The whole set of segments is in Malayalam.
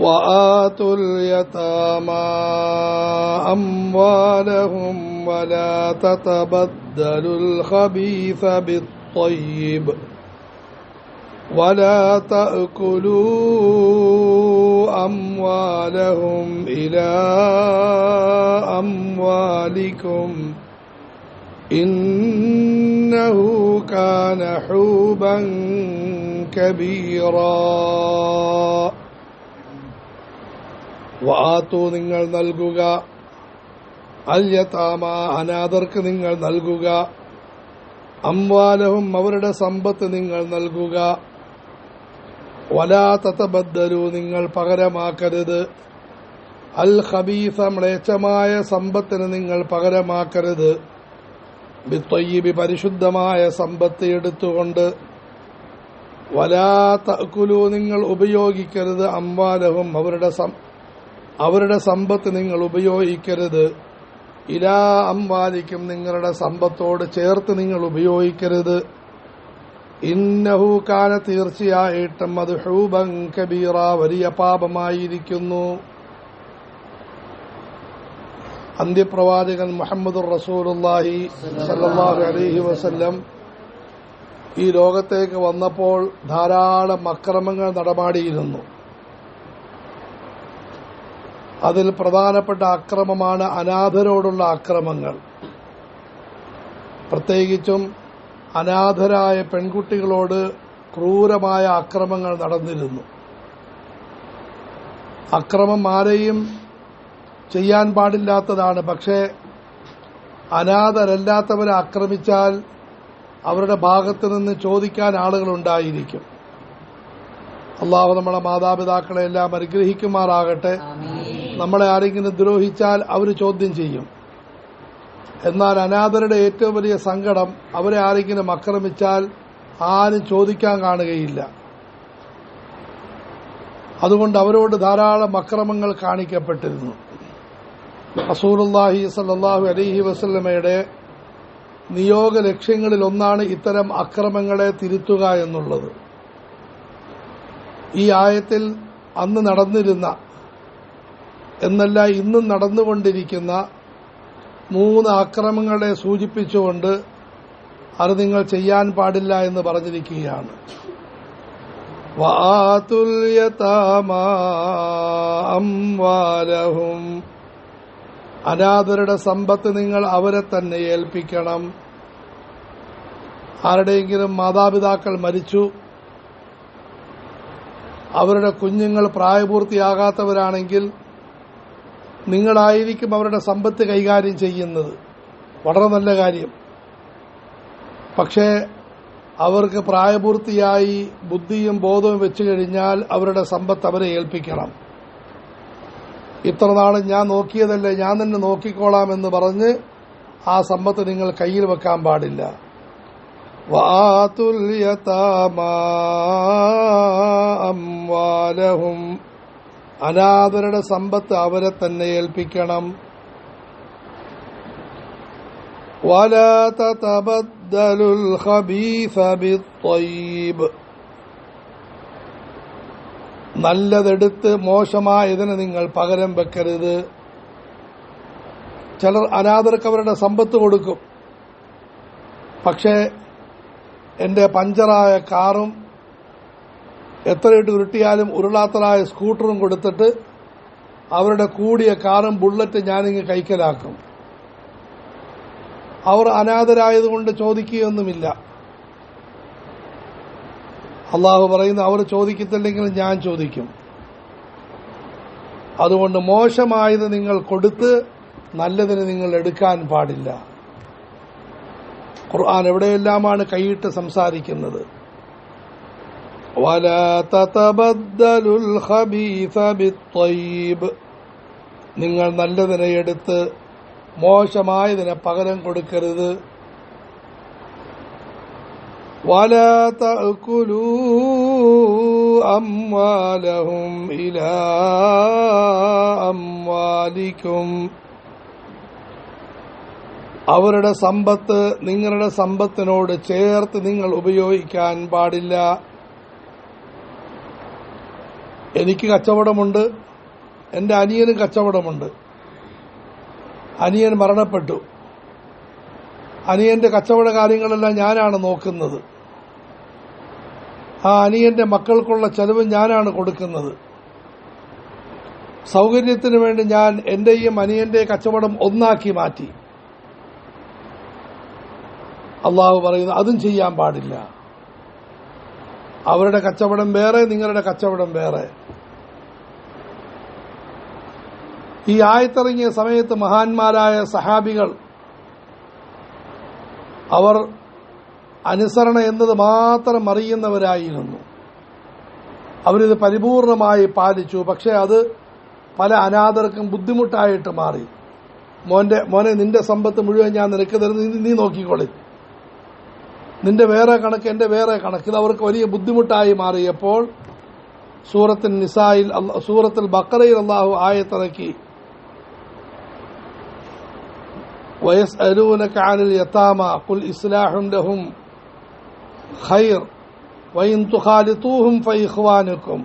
وآتوا اليتامى أموالهم ولا تتبدلوا الخبيث بالطيب ولا تأكلوا أموالهم إلى أموالكم إنه كان حوبا كبيرا വാത്തു നിങ്ങൾ നൽകുക. അല്യതാമ അനാഥർക്ക് നിങ്ങൾ നൽകുക. അംവാലവും അവരുടെ സമ്പത്ത് നിങ്ങൾ നൽകുക. വലാ തതബദ്ദലു നിങ്ങൾ പകരമാക്കരുത്. അൽ ഖബീസ മ്ലേച്ഛമായ സമ്പത്തിന് നിങ്ങൾ പകരമാക്കരുത്. ബിത്തൊയ്യിബി പരിശുദ്ധമായ സമ്പത്ത് എടുത്തുകൊണ്ട്. വലാ തക്കുലു നിങ്ങൾ ഉപയോഗിക്കരുത് അംവാലവും അവരുടെ അവരുടെ സമ്പത്ത് നിങ്ങൾ ഉപയോഗിക്കരുത്. ഇലാ അംവാലിക്കും നിങ്ങളുടെ സമ്പത്തോട് ചേർത്ത് നിങ്ങൾ ഉപയോഗിക്കരുത്. ഇന്നഹു കാല തീർച്ചയായിട്ടും അത് ഹൂബൻ കബീറ വലിയ പാപമായിരിക്കുന്നു. അന്ത്യപ്രവാചകൻ മുഹമ്മദ് റസൂലുല്ലാഹി സല്ലാഹു അലൈഹി വസല്ലം ഈ ലോകത്തേക്ക് വന്നപ്പോൾ ധാരാളം അക്രമങ്ങൾ നടമാടിയിരുന്നു. അതിൽ പ്രധാനപ്പെട്ട അക്രമമാണ് അനാഥരോടുള്ള അക്രമങ്ങൾ. പ്രത്യേകിച്ചും അനാഥരായ പെൺകുട്ടികളോട് ക്രൂരമായ അക്രമങ്ങൾ നടന്നിരുന്നു. അക്രമം ആരെയും ചെയ്യാൻ പാടില്ലാത്തതാണ്. പക്ഷേ അനാഥരല്ലാത്തവരെ ആക്രമിച്ചാൽ അവരുടെ ഭാഗത്ത് നിന്ന് ചോദിക്കാൻ ആളുകളുണ്ടായിരിക്കും. അള്ളാഹു നമ്മളെ മാതാപിതാക്കളെ എല്ലാം അനുഗ്രഹിക്കുമാറാകട്ടെ. നമ്മളെ ആരെങ്കിലും ദ്രോഹിച്ചാൽ അവർ ചോദ്യം ചെയ്യും. എന്നാൽ അനാഥരുടെ ഏറ്റവും വലിയ സങ്കടം അവരെ ആരെങ്കിലും ആക്രമിച്ചാൽ ആരും ചോദിക്കാൻ കാണുകയില്ല. അതുകൊണ്ട് അവരോട് ധാരാളം അക്രമങ്ങൾ കാണിക്കപ്പെട്ടിരുന്നു. റസൂലുള്ളാഹി സല്ലാഹു അലഹി വസ്ലമയുടെ നിയോഗ ലക്ഷ്യങ്ങളിൽ ഒന്നാണ് ഇത്തരം അക്രമങ്ങളെ തിരുത്തുക എന്നുള്ളത്. ഈ ആയത്തിൽ അന്ന് നടന്നിരുന്ന എന്നല്ല ഇന്നും നടന്നുകൊണ്ടിരിക്കുന്ന മൂന്ന് അക്രമങ്ങളെ സൂചിപ്പിച്ചുകൊണ്ട് അത് നിങ്ങൾ ചെയ്യാൻ പാടില്ല എന്ന് പറഞ്ഞിരിക്കുകയാണ്. വആതുൽ യതാമാ അംവാലഹും അനാഥരുടെ സമ്പത്ത് നിങ്ങൾ അവരെ തന്നെ ഏൽപ്പിക്കണം. ആരുടെയെങ്കിലും മാതാപിതാക്കൾ മരിച്ചു. അവരുടെ കുഞ്ഞുങ്ങൾ പ്രായപൂർത്തിയാകാത്തവരാണെങ്കിൽ നിങ്ങളായിരിക്കും അവരുടെ സമ്പത്ത് കൈകാര്യം ചെയ്യുന്നത്. വളരെ നല്ല കാര്യം. പക്ഷേ അവർക്ക് പ്രായപൂർത്തിയായി ബുദ്ധിയും ബോധവും വെച്ചു കഴിഞ്ഞാൽ അവരുടെ സമ്പത്ത് അവരെ ഏൽപ്പിക്കണം. ഇത്ര ഞാൻ നോക്കിയതല്ലേ ഞാൻ തന്നെ നോക്കിക്കോളാം എന്ന് പറഞ്ഞ് ആ സമ്പത്ത് നിങ്ങൾ കയ്യിൽ വെക്കാൻ പാടില്ല. വാതുല്യതാമാലഹും യതാമാ അംവാലഹും അനാഥരുടെ സമ്പത്ത് അവരെ തന്നെ ഏൽപ്പിക്കണം ولا تتبدلوا الخبيث بالطيب നല്ലതെടുത്ത് മോശമായതിന് നിങ്ങൾ പകരം വെക്കരുത് ചിലർ അനാഥർക്ക് അവരുടെ സമ്പത്ത് കൊടുക്കും പക്ഷേ എന്റെ പഞ്ചറായ കാറും എത്രയിട്ട് ഉരുട്ടിയാലും ഉരുളാത്തലായ സ്കൂട്ടറും കൊടുത്തിട്ട് അവരുടെ കൂടിയ കാറും ബുള്ളറ്റ് ഞാനിങ്ങ് കൈക്കലാക്കും. അവർ അനാഥരായതുകൊണ്ട് ചോദിക്കുകയൊന്നുമില്ല. അള്ളാഹു പറയുന്നു അവർ ചോദിക്കത്തില്ലെങ്കിൽ ഞാൻ ചോദിക്കും. അതുകൊണ്ട് മോശമായത് നിങ്ങൾ കൊടുത്ത് നല്ലതിന് നിങ്ങൾ എടുക്കാൻ പാടില്ല. ഖുർആൻ എവിടെയെല്ലാമാണ് കൈയിട്ട് സംസാരിക്കുന്നത്? ولا تتبدلوا الخبيث بالطيب നിങ്ങൾ നല്ലതിനെ എടുത്ത് മോശമായതിനെ പകരം കൊടുക്കരുത് ولا تأكلوا أموالهم إلى أموالكم അവരുടെ സമ്പത്ത് നിങ്ങളുടെ സമ്പത്തിനോട് ചേർത്ത് നിങ്ങൾ ഉപയോഗിക്കാൻ പാടില്ല എനിക്ക് കച്ചവടമുണ്ട്. എന്റെ അനിയനും കച്ചവടമുണ്ട്. അനിയൻ മരണപ്പെട്ടു. അനിയന്റെ കച്ചവട കാര്യങ്ങളെല്ലാം ഞാനാണ് നോക്കുന്നത്. ആ അനിയന്റെ മക്കൾക്കുള്ള ചെലവ് ഞാനാണ് കൊടുക്കുന്നത്. സൗകര്യത്തിന് വേണ്ടി ഞാൻ എന്റെയും അനിയന്റെ കച്ചവടം ഒന്നാക്കി മാറ്റി. അള്ളാഹു പറയുന്നു അതും ചെയ്യാൻ പാടില്ല. അവരുടെ കച്ചവടം വേറെ നിങ്ങളുടെ കച്ചവടം വേറെ. ഈ ആയത്തിറങ്ങിയ സമയത്ത് മഹാന്മാരായ സഹാബികൾ അവർ അനുസരണ എന്നത് മാത്രം അറിയുന്നവരായിരുന്നു. അവരിത് പരിപൂർണമായി പാലിച്ചു. പക്ഷേ അത് പല അനാഥർക്കും ബുദ്ധിമുട്ടായിട്ട് മാറി. മോന്റെ മോനെ നിന്റെ സമ്പത്ത് മുഴുവൻ ഞാൻ നിനക്ക് തരുന്നു. നീ- നോക്കിക്കോളി. നിന്റെ വേറെ കണക്ക് എന്റെ വേറെ കണക്ക്. ഇത് അവർക്ക് വലിയ ബുദ്ധിമുട്ടായി മാറിയപ്പോൾ സൂറത്തിൽ നിസായിൽ സൂറത്തിൽ ബക്കറയിൽ അള്ളാഹു ആയത്തിറക്കി ويسألونك عن اليتامى قل إصلاح لهم خير وإن تخالطوهم فإخوانكم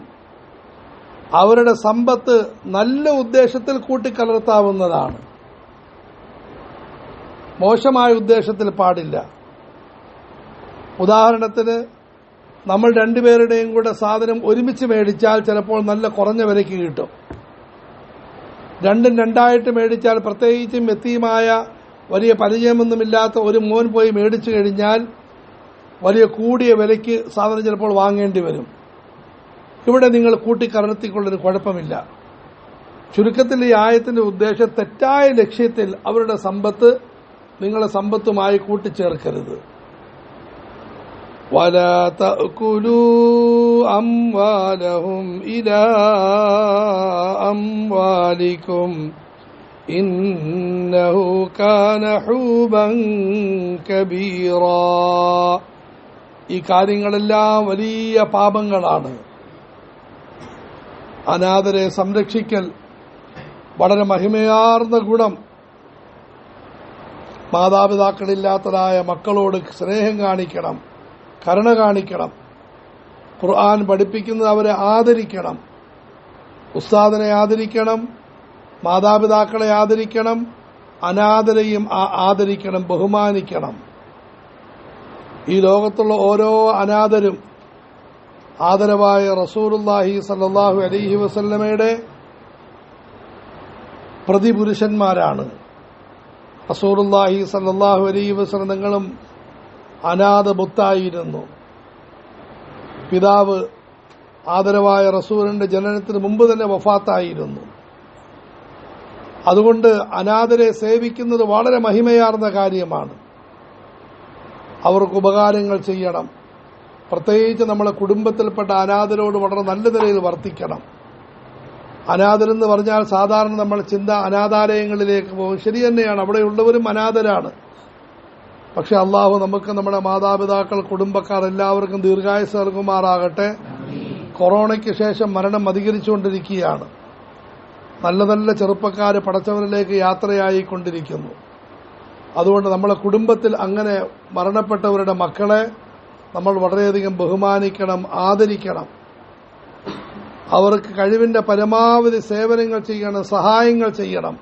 അവരുടെ സമ്പത്ത് നല്ല ഉദ്ദേശത്തിൽ കൂട്ടിക്കലർത്താവുന്നതാണ് മോശമായ ഉദ്ദേശത്തിൽ പാടില്ല ഉദാഹരണത്തിന് നമ്മൾ രണ്ടുപേരുടെയും കൂടെ സാധനം ഒരുമിച്ച് മേടിച്ചാൽ ചിലപ്പോൾ നല്ല കുറഞ്ഞ വിലയ്ക്ക് കിട്ടും രണ്ടും രണ്ടായിട്ട് മേടിച്ചാൽ പ്രത്യേകിച്ചും എത്തിയുമായ വലിയ പരിചയമൊന്നുമില്ലാത്ത ഒരു മോൻ പോയി മേടിച്ചു കഴിഞ്ഞാൽ വലിയ കൂടിയ വിലയ്ക്ക് സാധനം ചിലപ്പോൾ വാങ്ങേണ്ടി വരും ഇവിടെ നിങ്ങൾ കൂട്ടിക്കലർത്തിക്കൊള്ളൊരു കുഴപ്പമില്ല ചുരുക്കത്തിൽ ഈ ആയത്തിന്റെ ഉദ്ദേശം തെറ്റായ ലക്ഷ്യത്തിൽ അവരുടെ സമ്പത്ത് നിങ്ങളെ സമ്പത്തുമായി കൂട്ടിച്ചേർക്കരുത് ولا تأكلوا أموالهم إلى أموالكم إنه كان حوبا كبيرا ഈ കാര്യങ്ങളെല്ലാം വലിയ പാപങ്ങളാണ് അനാഥരെ സംരക്ഷിക്കൽ വളരെ മഹിമയാർന്ന ഗുണം മാതാപിതാക്കളില്ലാത്തതായ മക്കളോട് സ്നേഹം കാണിക്കണം കരുണ കാണിക്കണം ഖുർആൻ പഠിപ്പിക്കുന്നത് അവരെ ആദരിക്കണം ഉസ്താദിനെ ആദരിക്കണം മാതാപിതാക്കളെ ആദരിക്കണം അനാദരെയും ആദരിക്കണം ബഹുമാനിക്കണം. ഈ ലോകത്തുള്ള ഓരോ അനാഥരും ആദരവായ റസൂറുല്ലാഹി സല്ലാഹു അലൈഹി വസല്ലമയുടെ പ്രതിപുരുഷന്മാരാണ്. റസൂറുല്ലാഹി സല്ലാഹു അലൈഹി വസ്ലം നിങ്ങളും അനാഥ ബുത്തായിരുന്നു. പിതാവ് ആദരവായ റസൂലിന്റെ ജനനത്തിന് മുമ്പ് തന്നെ വഫാത്തായിരുന്നു. അതുകൊണ്ട് അനാഥരെ സേവിക്കുന്നത് വളരെ മഹിമയാർന്ന കാര്യമാണ്. അവർക്ക് ഉപകാരങ്ങൾ ചെയ്യണം. പ്രത്യേകിച്ച് നമ്മളെ കുടുംബത്തിൽപ്പെട്ട അനാഥരോട് വളരെ നല്ല നിലയിൽ വർത്തിക്കണം. അനാഥരെന്ന് പറഞ്ഞാൽ സാധാരണ നമ്മൾ ചിന്ത അനാഥാലയങ്ങളിലേക്ക് പോകും. ശരി തന്നെയാണ് അവിടെയുള്ളവരും അനാഥരാണ്. പക്ഷെ അള്ളാഹു നമുക്ക് നമ്മുടെ മാതാപിതാക്കൾ കുടുംബക്കാർ എല്ലാവർക്കും ദീർഘായുസ് നൽകുമാറാകട്ടെ. കൊറോണയ്ക്ക് ശേഷം മരണം അധികരിച്ചുകൊണ്ടിരിക്കുകയാണ്. നല്ല നല്ല ചെറുപ്പക്കാർ യാത്രയായി യാത്രയായിക്കൊണ്ടിരിക്കുന്നു. അതുകൊണ്ട് നമ്മളെ കുടുംബത്തിൽ അങ്ങനെ മരണപ്പെട്ടവരുടെ മക്കളെ നമ്മൾ വളരെയധികം ബഹുമാനിക്കണം ആദരിക്കണം. അവർക്ക് കഴിവിന്റെ പരമാവധി സേവനങ്ങൾ ചെയ്യണം സഹായങ്ങൾ ചെയ്യണം.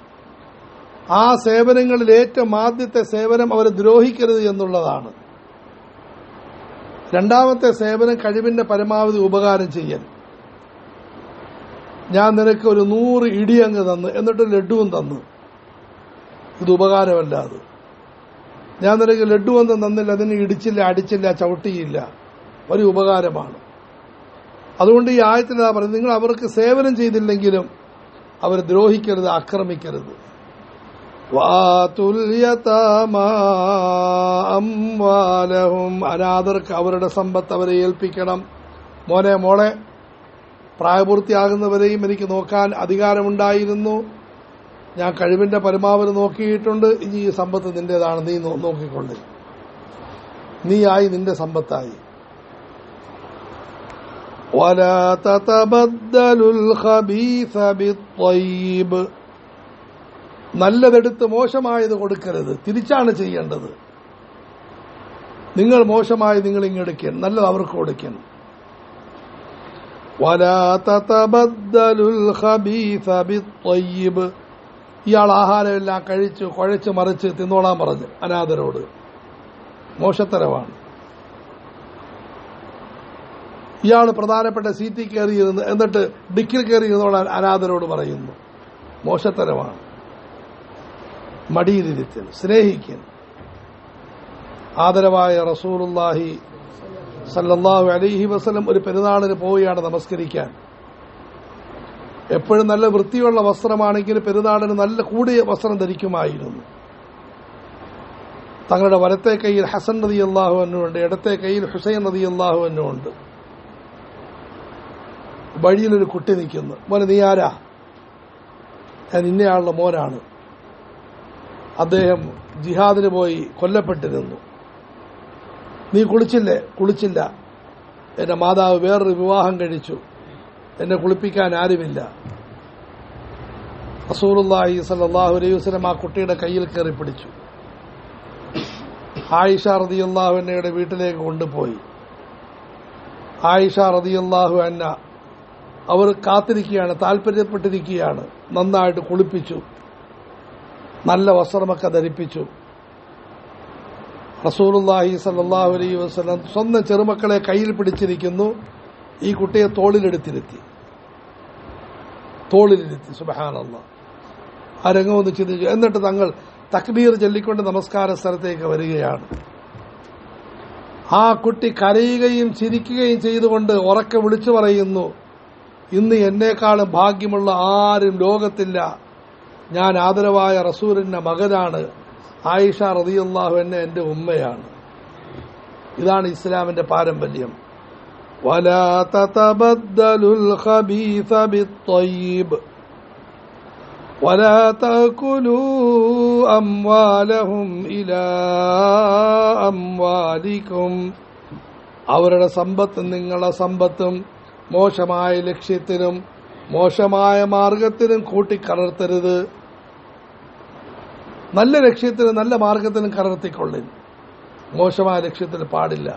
ആ സേവനങ്ങളിൽ ഏറ്റവും ആദ്യത്തെ സേവനം അവരെ ദ്രോഹിക്കരുത് എന്നുള്ളതാണ്. രണ്ടാമത്തെ സേവനം കഴിവിന്റെ പരമാവധി ഉപകാരം ചെയ്യൽ. ഞാൻ നിനക്ക് ഒരു നൂറ് ഇടിയങ്ങ് തന്നു എന്നിട്ട് ലഡുവും തന്നു. ഇത് ഉപകാരമല്ല അത്. ഞാൻ നിനക്ക് ലഡുവൊന്നും തന്നില്ല അതിന് ഇടിച്ചില്ല അടിച്ചില്ല ചവിട്ടിയില്ല. ഒരു ഉപകാരമാണ്. അതുകൊണ്ട് ഈ ഇതാ പറയുന്നത് നിങ്ങൾ അവർക്ക് സേവനം ചെയ്തില്ലെങ്കിലും അവർ ദ്രോഹിക്കരുത് ആക്രമിക്കരുത്. അനാഥർക്ക് അവരുടെ സമ്പത്ത് അവരെ ഏൽപ്പിക്കണം. മോനെ മോളെ പ്രായപൂർത്തിയാകുന്നവരെയും എനിക്ക് നോക്കാൻ അധികാരമുണ്ടായിരുന്നു ഞാൻ കഴിവിന്റെ പരമാവധി നോക്കിയിട്ടുണ്ട് ഇനി ഈ സമ്പത്ത് നിന്റേതാണ് നീ നോ- നോക്കിക്കൊണ്ട് നീയായി നിന്റെ സമ്പത്തായി ولا تتبدلوا الخبيث بالطيب നല്ലതെടുത്ത് മോശമായത് കൊടുക്കരുത് തിരിച്ചാണ് ചെയ്യേണ്ടത് നിങ്ങൾ മോശമായി നിങ്ങൾ ഇങ്ങെടുക്കണം നല്ലത് അവർക്ക് കൊടുക്കണം ولا تتبدلوا الخبيث بالطيب ഇയാൾ ആഹാരമെല്ലാം കഴിച്ച് കുഴച്ച് മറിച്ച് തിന്നോളാൻ പറഞ്ഞു അനാഥരോട് മോശത്തരമാണ് ഇയാൾ പ്രധാനപ്പെട്ട സീറ്റിൽ കയറിയിരുന്ന് എന്നിട്ട് ഡിക്കിൽ കയറിയിരുന്നോളാൻ അനാഥരോട് പറയുന്നു മോശത്തരമാണ് മടിയിലിരുത്തൽ സ്നേഹിക്കൽ ആദരവായ റസൂലുല്ലാഹി സല്ലല്ലാഹു അലൈഹി വസ്ലം ഒരു പെരുന്നാളിന് പോവുകയാണ് നമസ്കരിക്കാൻ. എപ്പോഴും നല്ല വൃത്തിയുള്ള വസ്ത്രമാണെങ്കിൽ പെരുന്നാളിന് നല്ല കൂടിയ വസ്ത്രം ധരിക്കുമായിരുന്നു. തങ്ങളുടെ വലത്തെ കയ്യിൽ ഹസൻ നദി അള്ളാഹു എന്നുണ്ട് ഇടത്തെ കയ്യിൽ ഹുസൈൻ നദി അള്ളാഹു എന്നുണ്ട് വഴിയിലൊരു കുട്ടി നിൽക്കുന്നു. മോനെ നീ ആരാ? ഞാൻ ഇന്നയാളുടെ മോനാണ്. അദ്ദേഹം ജിഹാദിന് പോയി കൊല്ലപ്പെട്ടിരുന്നു. നീ കുളിച്ചില്ലേ? കുളിച്ചില്ല. എന്റെ മാതാവ് വേറൊരു വിവാഹം കഴിച്ചു. എന്നെ കുളിപ്പിക്കാൻ ആരുമില്ല. റസൂലുള്ളാഹി സല്ലാഹു അലൈഹി ആ കുട്ടിയുടെ കയ്യിൽ കയറി പിടിച്ചു. ആയിഷ റളിയല്ലാഹു എന്നയുടെ വീട്ടിലേക്ക് കൊണ്ടുപോയി. ആയിഷ റളിയല്ലാഹു അന്ന അവർ കാത്തിരിക്കുകയാണ് താല്പര്യപ്പെട്ടിരിക്കുകയാണ് നന്നായിട്ട് കുളിപ്പിച്ചു. നല്ല വസ്ത്രമൊക്കെ ധരിപ്പിച്ചു. റസൂലുള്ളാഹി സല്ലാഹു അലൈ വസല്ലം സ്വന്തം ചെറുമക്കളെ കയ്യിൽ പിടിച്ചിരിക്കുന്നു. ഈ കുട്ടിയെ തോളിലെടുത്തിരുത്തി. തോളിലിരുത്തി സുബഹാനല്ല. ആ രംഗം ഒന്ന് ചിന്തിച്ചു. എന്നിട്ട് തങ്ങൾ തക്ബീർ ചൊല്ലിക്കൊണ്ട് നമസ്കാര സ്ഥലത്തേക്ക് വരികയാണ്. ആ കുട്ടി കരയുകയും ചിരിക്കുകയും ചെയ്തുകൊണ്ട് ഉറക്കെ വിളിച്ചു പറയുന്നു ഇന്ന് എന്നേക്കാളും ഭാഗ്യമുള്ള ആരും ലോകത്തില്ല. ഞാൻ ആദരവായ റസൂലിന്റെ മകനാണ്. ആയിഷ റതിയല്ലാഹു എന്നെ എന്റെ ഉമ്മയാണ് ഇതാണ് ഇസ്ലാമിന്റെ പാരമ്പര്യം ولا تتبدلوا الخبيث بالطيب ولا تأكلوا أموالهم إلى أموالكم അവരുടെ സമ്പത്തും നിങ്ങളുടെ സമ്പത്തും മോശമായ ലക്ഷ്യത്തിനും മോശമായ മാർഗത്തിനും കൂട്ടിക്കലർത്തരുത് നല്ല ലക്ഷ്യത്തിന് നല്ല മാർഗത്തിനും കലർത്തിക്കൊള്ളിൻ മോശമായ ലക്ഷ്യത്തിന് പാടില്ല.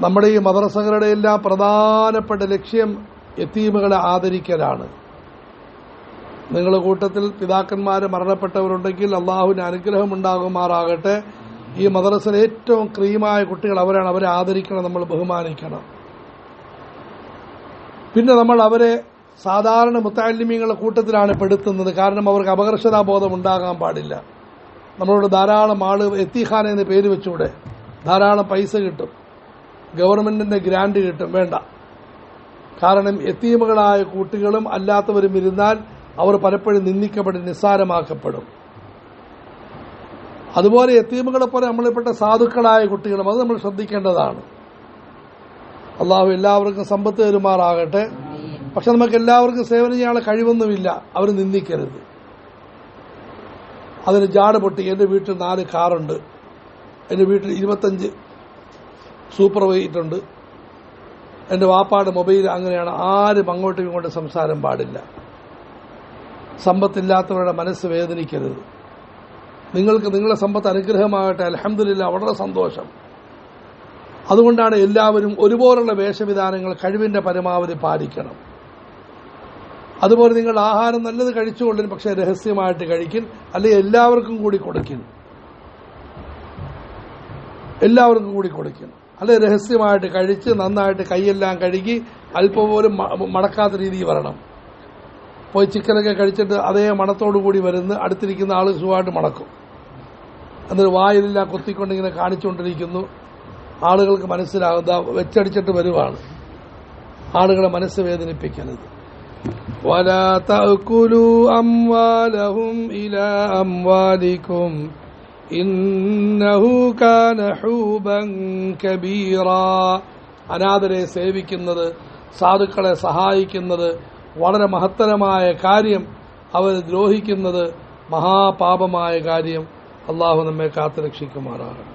നമ്മുടെ ഈ മദ്രസകളുടെ എല്ലാം പ്രധാനപ്പെട്ട ലക്ഷ്യം എത്തീമുകളെ ആദരിക്കലാണ്. നിങ്ങളുടെ കൂട്ടത്തിൽ പിതാക്കന്മാർ മരണപ്പെട്ടവരുണ്ടെങ്കിൽ അള്ളാഹുവിന് അനുഗ്രഹം ഉണ്ടാകുമാറാകട്ടെ. ഈ മദ്രസയിൽ ഏറ്റവും ക്രീമായ കുട്ടികൾ അവരാണ്. അവരെ ആദരിക്കണം നമ്മൾ ബഹുമാനിക്കണം. പിന്നെ നമ്മൾ അവരെ സാധാരണ മുത്താലിമ്യങ്ങളുടെ കൂട്ടത്തിലാണ് പെടുത്തുന്നത് കാരണം അവർക്ക് അപകർഷതാബോധം ഉണ്ടാകാൻ പാടില്ല. നമ്മളോട് ധാരാളം ആൾ എത്തിഖാന എന്ന് പേര് വെച്ചൂടെ. ധാരാളം പൈസ കിട്ടും. ഗവൺമെന്റിന്റെ ഗ്രാന്റ് കിട്ടും. വേണ്ട. കാരണം എത്തീമുകളായ കുട്ടികളും അല്ലാത്തവരും ഇരുന്നാൽ അവർ പലപ്പോഴും നിന്ദിക്കപ്പെടും നിസ്സാരമാക്കപ്പെടും. അതുപോലെ എത്തീമുകളെ പോലെ നമ്മളിൽപ്പെട്ട സാധുക്കളായ കുട്ടികളും അത് നമ്മൾ ശ്രദ്ധിക്കേണ്ടതാണ്. അള്ളാഹു എല്ലാവർക്കും സമ്പത്ത് തരുമാറാകട്ടെ. പക്ഷെ നമുക്ക് എല്ലാവർക്കും സേവനം ചെയ്യാനുള്ള കഴിവൊന്നുമില്ല. അവർ നിന്ദിക്കരുത്. അതിന് ജാട് പൊട്ടി. എന്റെ വീട്ടിൽ നാല് കാറുണ്ട്. എന്റെ വീട്ടിൽ ഇരുപത്തഞ്ച് സൂപ്പർ വൈറ്റുണ്ട് എന്റെ വാപ്പാട് മൊബൈൽ അങ്ങനെയാണ്. ആരും അങ്ങോട്ടും ഇങ്ങോട്ടും സംസാരം പാടില്ല. സമ്പത്തില്ലാത്തവരുടെ മനസ്സ് വേദനിക്കരുത്. നിങ്ങൾക്ക് നിങ്ങളുടെ സമ്പത്ത് അനുഗ്രഹമാകട്ടെ. അലഹമില്ല വളരെ സന്തോഷം. അതുകൊണ്ടാണ് എല്ലാവരും ഒരുപോലുള്ള വേഷവിധാനങ്ങൾ കഴിവിന്റെ പരമാവധി പാലിക്കണം. അതുപോലെ നിങ്ങൾ ആഹാരം നല്ലത് കഴിച്ചുകൊള്ളിന് പക്ഷെ രഹസ്യമായിട്ട് കഴിക്കും അല്ലെങ്കിൽ എല്ലാവർക്കും കൂടി കൊടുക്കും. എല്ലാവർക്കും കൂടി കൊടുക്കും. അല്ലെ രഹസ്യമായിട്ട് കഴിച്ച് നന്നായിട്ട് കൈയെല്ലാം കഴുകി അല്പം പോലും മടക്കാത്ത രീതിയിൽ വരണം. പോയി ചിക്കനൊക്കെ കഴിച്ചിട്ട് അതേ മണത്തോടു കൂടി വരുന്ന അടുത്തിരിക്കുന്ന ആൾ സുഖമായിട്ട് മണക്കും. എന്നിട്ട് വായിലെല്ലാം കൊത്തിക്കൊണ്ടിങ്ങനെ കാണിച്ചുകൊണ്ടിരിക്കുന്നു. ആളുകൾക്ക് മനസ്സിലാകുന്ന വെച്ചടിച്ചിട്ട് വരുവാണ്. ആളുകളെ മനസ്സ് വേദനിപ്പിക്കരുത്. ولا تأكلوا أموالهم إلى أموالكم إنه كان حوبا كبيرا അനാഥരെ സേവിക്കുന്നത് സാധുക്കളെ സഹായിക്കുന്നത് വളരെ മഹത്തരമായ കാര്യം അവരെ ദ്രോഹിക്കുന്നത് മഹാപാപമായ കാര്യം അള്ളാഹു നമ്മെ കാത്തുരക്ഷിക്കുമാറാകട്ടെ